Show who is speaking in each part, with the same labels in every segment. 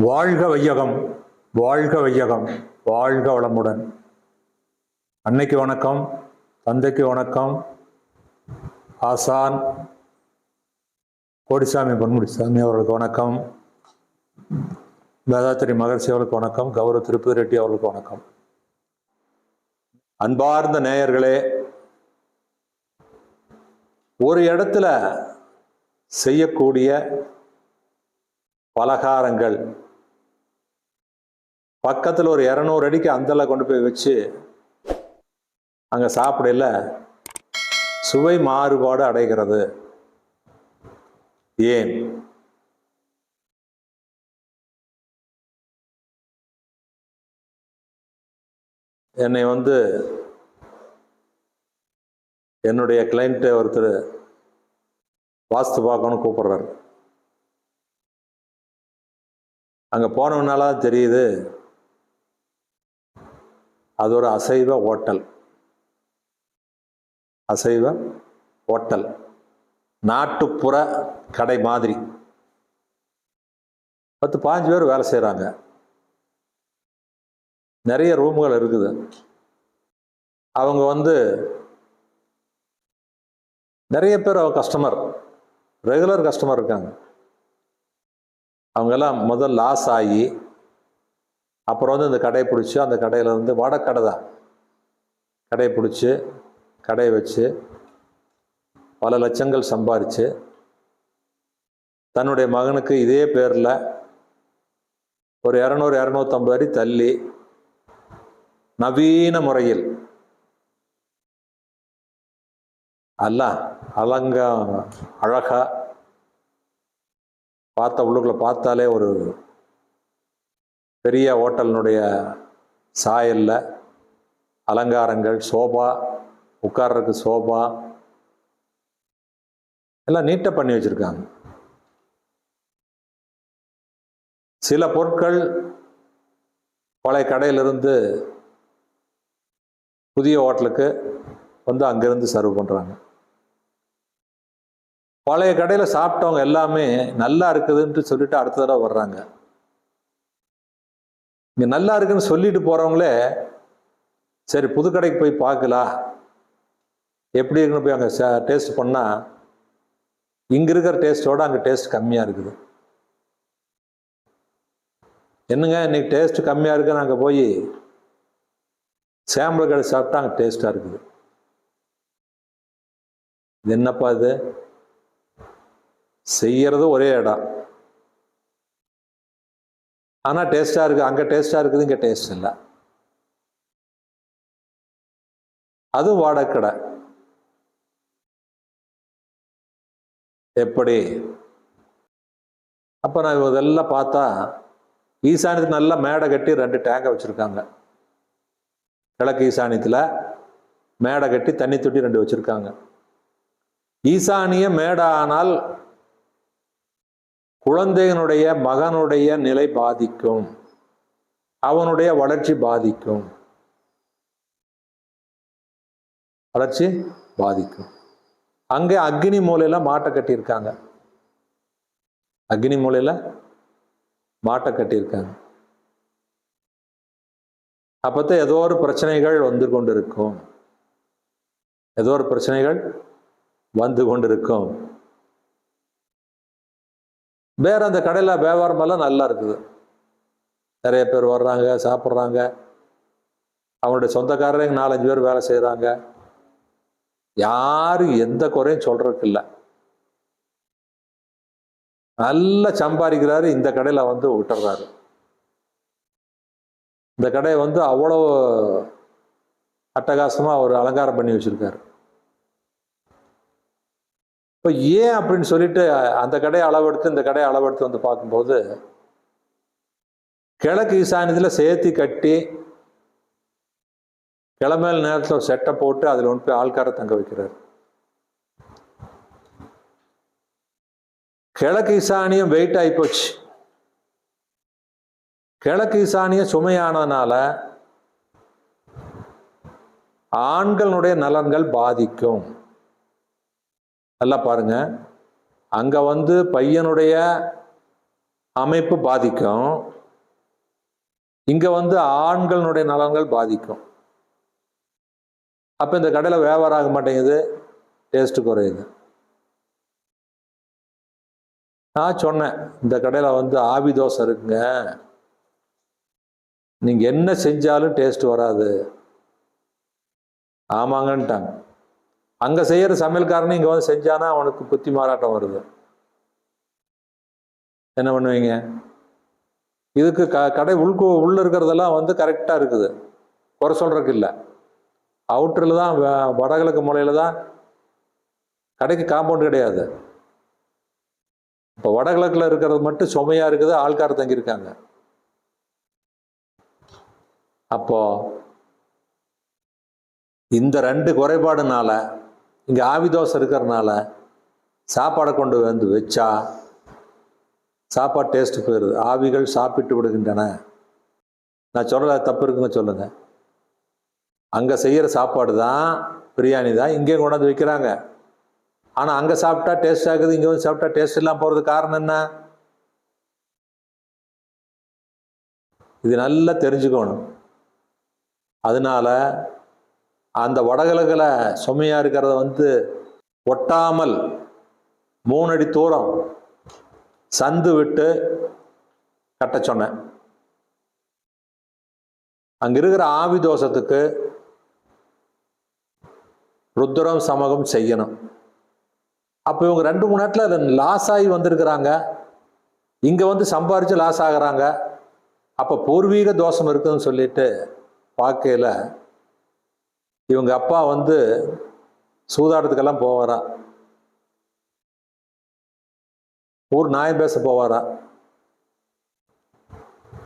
Speaker 1: வாழ்க வையகம் வாழ்க வையகம் வாழ்க வளமுடன். அன்னைக்கு வணக்கம் தந்தைக்கு வணக்கம். ஆசான் கோடிசாமி பொன்முடிசாமி அவர்களுக்கு வணக்கம். வேதாத்திரி மகர்ஷி அவர்களுக்கு வணக்கம் கௌரவ திருப்பதி ரெட்டி அவர்களுக்கு வணக்கம். அன்பார்ந்த நேயர்களே ஒரு இடத்துல செய்யக்கூடிய பலகாரங்கள் பக்கத்தில் ஒரு இரநூறு அடிக்கு அந்தல கொண்டு போய் வச்சு அங்கே சாப்பிடல சுவை மாறுபாடு அடைகிறது. ஏன்? என்னை வந்து என்னுடைய கிளைண்ட்டு ஒருத்தர் வாஸ்து பார்க்கணும்னு கூப்பிடுறாரு. அங்கே போனவனால தெரியுது. அது ஒரு அசைவ ஓட்டல். அசைவ ஓட்டல். நாட்டுப்புற கடை மாதிரி. பத்து பாஞ்சு பேர் வேலை செய்கிறாங்க நிறைய ரூம்கள் இருக்குது. அவங்க வந்து நிறைய பேர் அவங்க கஸ்டமர் ரெகுலர் கஸ்டமர் இருக்காங்க. அவங்கெல்லாம் முதல் லாஸ் ஆகி அப்புறம் வந்து இந்த கடையை பிடிச்சி அந்த கடையில் வந்து வடக்கடை தான். கடையை பிடிச்சி கடையை வச்சு பல லட்சங்கள் சம்பாரித்து தன்னுடைய மகனுக்கு இதே பேரில் ஒரு இரநூறு இரநூத்தம்பது அடி தள்ளி நவீன முறையில் அல்ல அலங்க அழகா பார்த்த உள்ளுக்குள்ள பார்த்தாலே ஒரு பெரிய ஹோட்டலினுடைய சாயல்ல அலங்காரங்கள் சோபா உட்கார்றதுக்கு சோபா எல்லாம் நீட்டாக பண்ணி வச்சிருக்காங்க. சில பொருட்கள் பழைய கடையிலிருந்து புதிய ஹோட்டலுக்கு வந்து அங்கேருந்து சர்வ் பண்ணுறாங்க பழைய கடையில் சாப்பிட்டவங்க எல்லாமே நல்லா இருக்குதுன்ட்டு சொல்லிட்டு அடுத்த தடவை வர்றாங்க. இங்கே நல்லா இருக்குன்னு சொல்லிட்டு போகிறவங்களே சரி புதுக்கடைக்கு போய் பார்க்கலாம் எப்படி இருக்குன்னு போய் அங்கே டேஸ்ட் பண்ணால் இங்கே இருக்கிற டேஸ்ட்டோட அங்கே டேஸ்ட் கம்மியாக இருக்குது. என்னங்க இன்னைக்கு டேஸ்ட் கம்மியாக இருக்குன்னு அங்கே போய் சாம்பிள் கடை சாப்பிட்டா அங்கே டேஸ்ட்டாக இருக்குது. இது என்னப்பா இது? செய்கிறது ஒரே இடம். ஆனால் டேஸ்டாக இருக்குது அங்கே டேஸ்ட்டாக இருக்குது இங்கே டேஸ்ட் இல்லை. அதுவும் வாடகை கடை எப்படி? அப்போ நான் இதெல்லாம் பார்த்தா ஈசானியத்தில் நல்லா மேடை கட்டி ரெண்டு டேங்கை வச்சுருக்காங்க. கிழக்கு ஈசானியத்தில் மேடை கட்டி தண்ணி தொட்டி ரெண்டு வச்சுருக்காங்க. ஈசானிய மேடை ஆனால் குழந்தையினுடைய மகனுடைய நிலை பாதிக்கும். அவனுடைய வளர்ச்சி பாதிக்கும். வளர்ச்சி பாதிக்கும். அங்கே அக்னி மூலையில மாட்டை கட்டியிருக்காங்க. அக்னி மூலையில மாட்டை கட்டியிருக்காங்க. அப்பத்தான் ஏதோ ஒரு பிரச்சனைகள் வந்து கொண்டிருக்கும். ஏதோ ஒரு பிரச்சனைகள் வந்து கொண்டிருக்கும். வேற அந்த கடையில் வியாபாரமெல்லாம் நல்லா இருக்குது. நிறைய பேர் வர்றாங்க சாப்பிட்றாங்க. அவனுடைய சொந்தக்காரங்க நாலஞ்சு பேர் வேலை செய்கிறாங்க யாரும் எந்த குறையும் சொல்றதுக்கு இல்லை. நல்லா சம்பாதிக்கிறாரு இந்த கடையில் வந்து விட்டுறாரு இந்த கடையை வந்து அவ்வளோ அட்டகாசமாக அவர் அலங்காரம் பண்ணி வச்சுருக்காரு. இப்போ ஏன் அப்படின்னு சொல்லிட்டு அந்த கடையை அளவெடுத்து இந்த கடையை அளவெடுத்து வந்து பார்க்கும்போது கிழக்கு ஈசானியத்தில் சேர்த்தி கட்டி கிளமையில நேரத்தில் ஒரு செட்டை போட்டு அதில் ஒன்று போய் ஆள்கார தங்க வைக்கிறார். கிழக்கு ஈசானியம் வெயிட் ஆகிப்போச்சு கிழக்கு ஈசானியம் சுமையானதுனால ஆண்களுடைய நலன்கள் பாதிக்கும். நல்லா பாருங்க. அங்க வந்து பையனுடைய அமைப்பு பாதிக்கும். இங்க வந்து ஆண்களுடைய நலன்கள் பாதிக்கும். அப்ப இந்த கடையில் வியாபாரம் ஆக மாட்டேங்குது. டேஸ்ட் குறையுது. நான் சொன்னேன் இந்த கடையில் வந்து ஆவி தோசை இருக்குங்க. நீங்க என்ன செஞ்சாலும் டேஸ்ட் வராது. ஆமாங்கன்ட்டாங்க. அங்க செய்யற சமையல்காரனே இங்க வந்து செஞ்சானா அவனுக்கு புத்தி மாறாட்டம் வருது. என்ன பண்ணுவீங்க? இதுக்கு க கடை உள்கு உள்ள இருக்கிறதெல்லாம் வந்து கரெக்டா இருக்குது. குறை சொல்றதுக்கு இல்லை. அவுட்டரில் தான் வடகிழக்கு மூலையில தான் கடைக்கு காம்பவுண்ட் கிடையாது. இப்போ வடகிழக்கில் இருக்கிறது மட்டும் சுமையா இருக்குது ஆள்கார் தங்கியிருக்காங்க. அப்போ இந்த ரெண்டு குறைபாடுனால இங்கே ஆவி தோசை இருக்கிறதுனால சாப்பாடை கொண்டு வந்து வச்சா சாப்பாடு டேஸ்ட்டு போயிடுது ஆவிகள் சாப்பிட்டு விடுகின்றன. நான் சொல்ல தப்பு இருக்குன்னு சொல்லுங்க. அங்கே செய்கிற சாப்பாடு தான் பிரியாணி தான் இங்கேயும் கொண்டாந்து வைக்கிறாங்க. ஆனால் அங்கே சாப்பிட்டா டேஸ்ட் ஆகுது இங்கே வந்து சாப்பிட்டா டேஸ்ட் இல்லாமல் போகிறது காரணம் என்ன? இது நல்லா தெரிஞ்சுக்கணும். அதனால அந்த வடகிழக்கில் சுமையாக இருக்கிறத வந்து ஒட்டாமல் மூணு அடி தூரம் சந்து விட்டு கட்ட சொன்னேன். அங்கே இருக்கிற ஆவி தோஷத்துக்கு ருத்ரம் சமகம் செய்யணும். அப்போ இவங்க ரெண்டு மூணு நேரத்தில் லாஸ் ஆகி வந்திருக்கிறாங்க. இங்கே வந்து சம்பாரித்து லாஸ் ஆகுறாங்க. அப்போ பூர்வீக தோஷம் இருக்குதுன்னு சொல்லிட்டு பார்க்கையில் இவங்க அப்பா வந்து சூதாட்டத்துக்கெல்லாம் போவாராம் ஊர் நாயம் பேச போவாரா?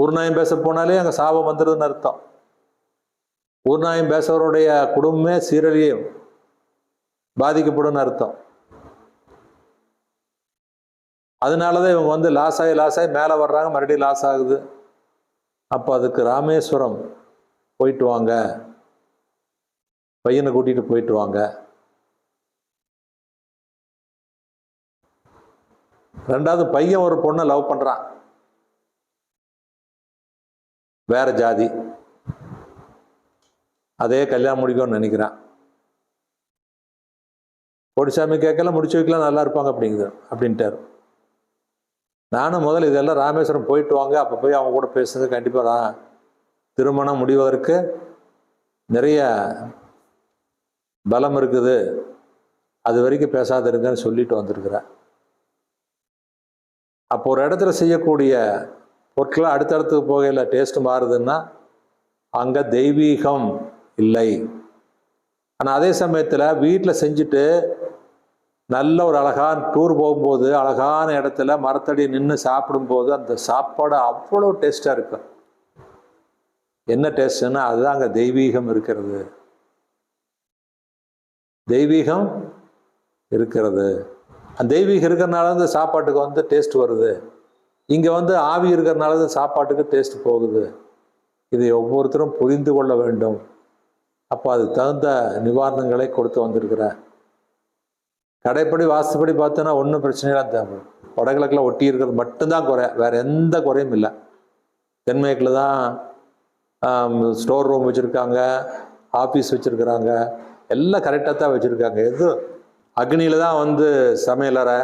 Speaker 1: ஊர் நாயம் பேச போனாலே அங்கே சாபம் வந்துடுதுன்னு அர்த்தம். ஊர் நாயம் பேசுறவருடைய குடும்பமே சீரழியும் பாதிக்கப்படும் அர்த்தம். அதனால தான் இவங்க வந்து லாஸ் ஆகி லாஸ் ஆகி மேலே வர்றாங்க மறுபடியும் லாஸ் ஆகுது. அப்போ அதுக்கு ராமேஸ்வரம் போயிட்டு வாங்க. பையனை கூட்டிட்டு போயிட்டு வாங்க. ரெண்டாவது பையன் ஒரு பொண்ணை லவ் பண்றான். வேற ஜாதி. அதே கல்யாணம் முடிக்கும்னு நினைக்கிறான். பொடிசாமி கேட்கல முடிச்சு வைக்கலாம் நல்லா இருப்பாங்க அப்படிங்குது அப்படின்ட்டார். நானும் முதல்ல இதெல்லாம் ராமேஸ்வரம் போயிட்டு வாங்க அப்போ போய் அவங்க கூட பேசுறது கண்டிப்பாக ரா திருமணம் முடிவதற்கு நிறைய பலம் இருக்குது. அது வரைக்கும் பேசாத இருங்கன்னு சொல்லிட்டு வந்திருக்கிறேன் அப்போ ஒரு இடத்துல செய்யக்கூடிய பொருட்களை அடுத்தடுத்து போகையில் டேஸ்ட் மாறுதுன்னா அங்கே தெய்வீகம் இல்லை. ஆனால் அதே சமயத்தில் வீட்டில் செஞ்சுட்டு நல்ல ஒரு அழகான டூர் போகும்போது அழகான இடத்துல மரத்தடி நின்று சாப்பிடும்போது அந்த சாப்பாடு அவ்வளோ டேஸ்ட்டாக இருக்கும். என்ன டேஸ்ட்னா அதுதான் அங்கே தெய்வீகம் இருக்கிறது. தெய்வீகம் இருக்கிறது. அந்த தெய்வீகம் இருக்கிறனால இந்த சாப்பாட்டுக்கு வந்து டேஸ்ட் வருது. இங்கே வந்து ஆவி இருக்கிறனால தான் சாப்பாட்டுக்கு டேஸ்ட் போகுது. இதை ஒவ்வொருத்தரும் புரிந்து கொள்ள வேண்டும். அப்போ அது தகுந்த நிவாரணங்களை கொடுத்து வந்திருக்கிறேன் கடைப்படி வாஸ்துப்படி பார்த்தோன்னா ஒன்றும் பிரச்சனை இல்லை. அந்த வடகிழக்கில் ஒட்டி இருக்கிறது மட்டும்தான் குறை. வேறு எந்த குறையும் இல்லை. தென்மேற்கில் தான் ஸ்டோர் ரூம் வச்சுருக்காங்க ஆஃபீஸ் வச்சுருக்குறாங்க. எல்லாம் கரெக்டாக தான் வச்சுருக்காங்க. எதுவும் அக்னியில் தான் வந்து சமையலறை.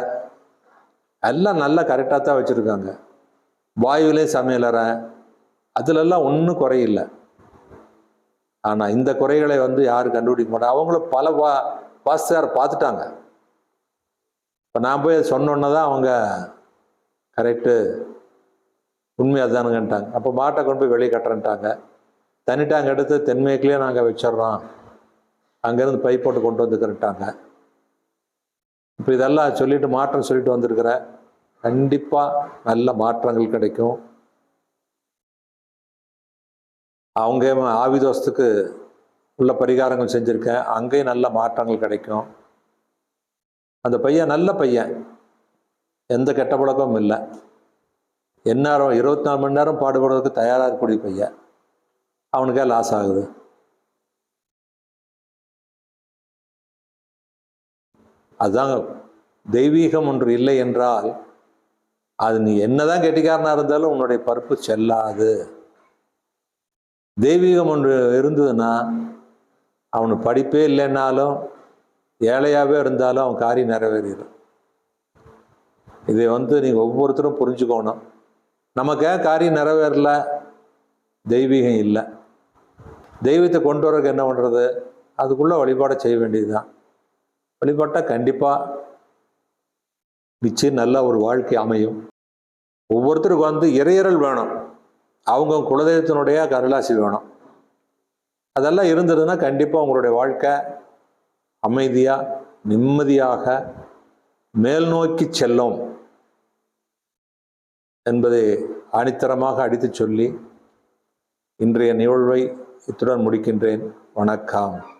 Speaker 1: எல்லாம் நல்லா கரெக்டாக தான் வச்சுருக்காங்க. வாயுவிலையும் சமையலறை. அதிலெல்லாம் ஒன்றும் குறையில்லை. ஆனால் இந்த குறைகளை வந்து யாரும் கண்டுபிடிக்க மாட்டாங்க அவங்களும் பல வா வாஸ்துகார் பார்த்துட்டாங்க. இப்போ நான் போய் சொன்னோன்னே தான் அவங்க கரெக்டு உண்மையாக அதுதானுங்கன்ட்டாங்க அப்போ மாட்டை கொண்டு போய் வெளியே கட்டுறேன்ட்டாங்க. தனி டேங்க் எடுத்து தென்மேற்குலேயே நாங்கள் வச்சிடுறோம். அங்கேருந்து பை போட்டு கொண்டு வந்துக்கிறேன்ட்டாங்க இப்போ இதெல்லாம் சொல்லிட்டு மாற்றம் சொல்லிட்டு வந்திருக்கிறேன் கண்டிப்பாக நல்ல மாற்றங்கள் கிடைக்கும். அவங்க ஆவிதோஷத்துக்கு உள்ள பரிகாரங்கள் செஞ்சுருக்கேன். அங்கேயும் நல்ல மாற்றங்கள் கிடைக்கும். அந்த பையன் நல்ல பையன். எந்த கெட்ட பழக்கமும் இல்லை. எந்நேரம் இருபத்தி நாலு மணி நேரம் பாடுபடுறதுக்கு தயாராக இருக்கக்கூடிய பையன். அவனுக்கே லாஸ் ஆகுது. அதுதாங்க தெய்வீகம் ஒன்று இல்லை என்றால் அது நீ என்னதான் கெட்டிக்காரனாக இருந்தாலும் உன்னுடைய பருப்பு செல்லாது. தெய்வீகம் ஒன்று இருந்ததுன்னா அவனு படிப்பே இல்லைன்னாலும் ஏழையாகவே இருந்தாலும் அவன் காரியம் நிறைவேறிடும். இதை வந்து நீங்கள் ஒவ்வொருத்தரும் புரிஞ்சுக்கோணும். நமக்கு ஏன் காரியம் நிறைவேறல? தெய்வீகம் இல்லை. தெய்வத்தை கொண்டு வரக்கு என்ன பண்ணுறது அதுக்குள்ளே வழிபாடை செய்ய வேண்டியதுதான். வழிபாட்டால் கண்டிப்பாக நிச்சயம் நல்ல ஒரு வாழ்க்கை அமையும். ஒவ்வொருத்தருக்கும் வந்து இறையறல் வேணும். அவங்க குலதெய்வத்தினுடைய கருளாசி வேணும். அதெல்லாம் இருந்ததுன்னா கண்டிப்பாக உங்களுடைய வாழ்க்கை அமைதியாக நிம்மதியாக மேல் நோக்கி செல்லும் என்பதை ஆணித்தரமாக அடித்துச் சொல்லி இன்றைய நிகழ்வை இத்துடன் முடிக்கின்றேன். வணக்கம்.